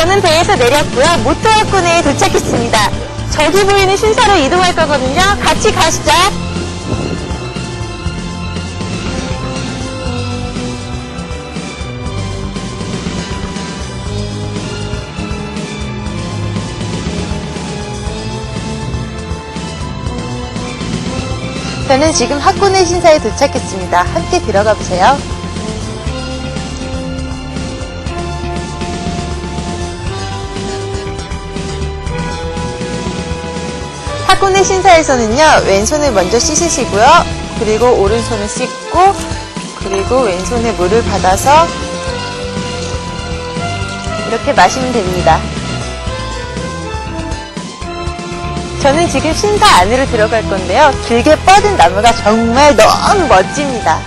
저는 배에서 내렸고요. 모터학군에 도착했습니다. 저기 보이는 신사로 이동할 거거든요. 같이 가시죠. 저는 지금 학군의 신사에 도착했습니다. 함께 들어가 보세요. 학군의 신사에서는요, 왼손을 먼저 씻으시고요. 그리고 오른손을 씻고, 그리고 왼손에 물을 받아서 이렇게 마시면 됩니다. 저는 지금 신사 안으로 들어갈 건데요. 길게 뻗은 나무가 정말 너무 멋집니다.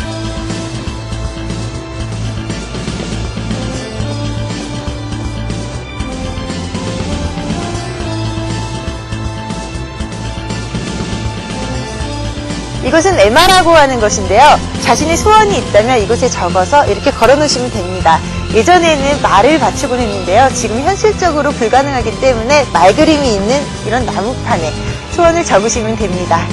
이것은 에마라고 하는 것인데요. 자신의 소원이 있다면 이곳에 적어서 이렇게 걸어 놓으시면 됩니다. 예전에는 말을 바치곤 했는데요. 지금 현실적으로 불가능하기 때문에 말 그림이 있는 이런 나무판에 소원을 적으시면 됩니다.